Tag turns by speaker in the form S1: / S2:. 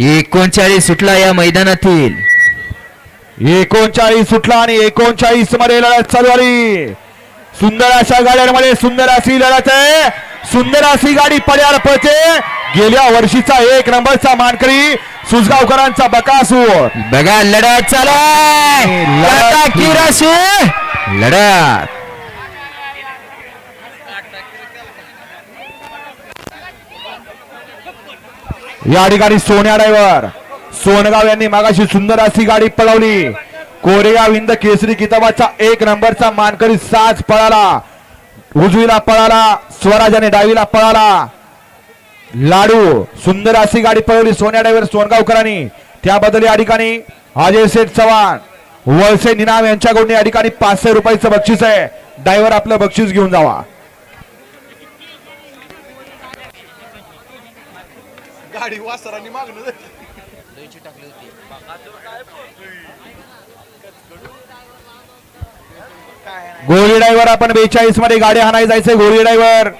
S1: एकोणचाळीस सुटला या मैदानातील.
S2: एकोणचाळीस सुटला आणि एकोणचाळीसमध्ये लढत चालू आली सुंदर अशा गाड्यांमध्ये सुंदर अशी लढत आहे. सुंदर अशी गाडी पड्याला पळते. गेल्या वर्षीचा एक नंबरचा मानकरी सुसगावकरांचा बकासूर.
S1: बघा लढत चालाय
S2: लढत. या ठिकाणी सोन्या ड्रायव्हर सोनगाव यांनी मागाशी सुंदर अशी गाडी पळवली. कोरेगाव हिंद केसरी किताबाचा एक नंबरचा मानकरी साज पळाला. उजवीला पळाला स्वराजाने डावीला पळाला. लाडू सुंदर अशी गाडी पळवली सोन्या ड्रायव्हर सोनगावकरांनी. त्याबद्दल या ठिकाणी अजय शेठ चव्हाण वळसे निनाम यांच्याकडून या ठिकाणी पाचशे रुपयाचं बक्षीस आहे. ड्रायव्हर आपलं बक्षीस घेऊन जावा.
S3: गाडी वासरांनी मागणं
S2: गोळी ड्रायव्हर आपण बेचाळीसमध्ये गाडी हाणाय जायचंय गोळी ड्रायव्हर.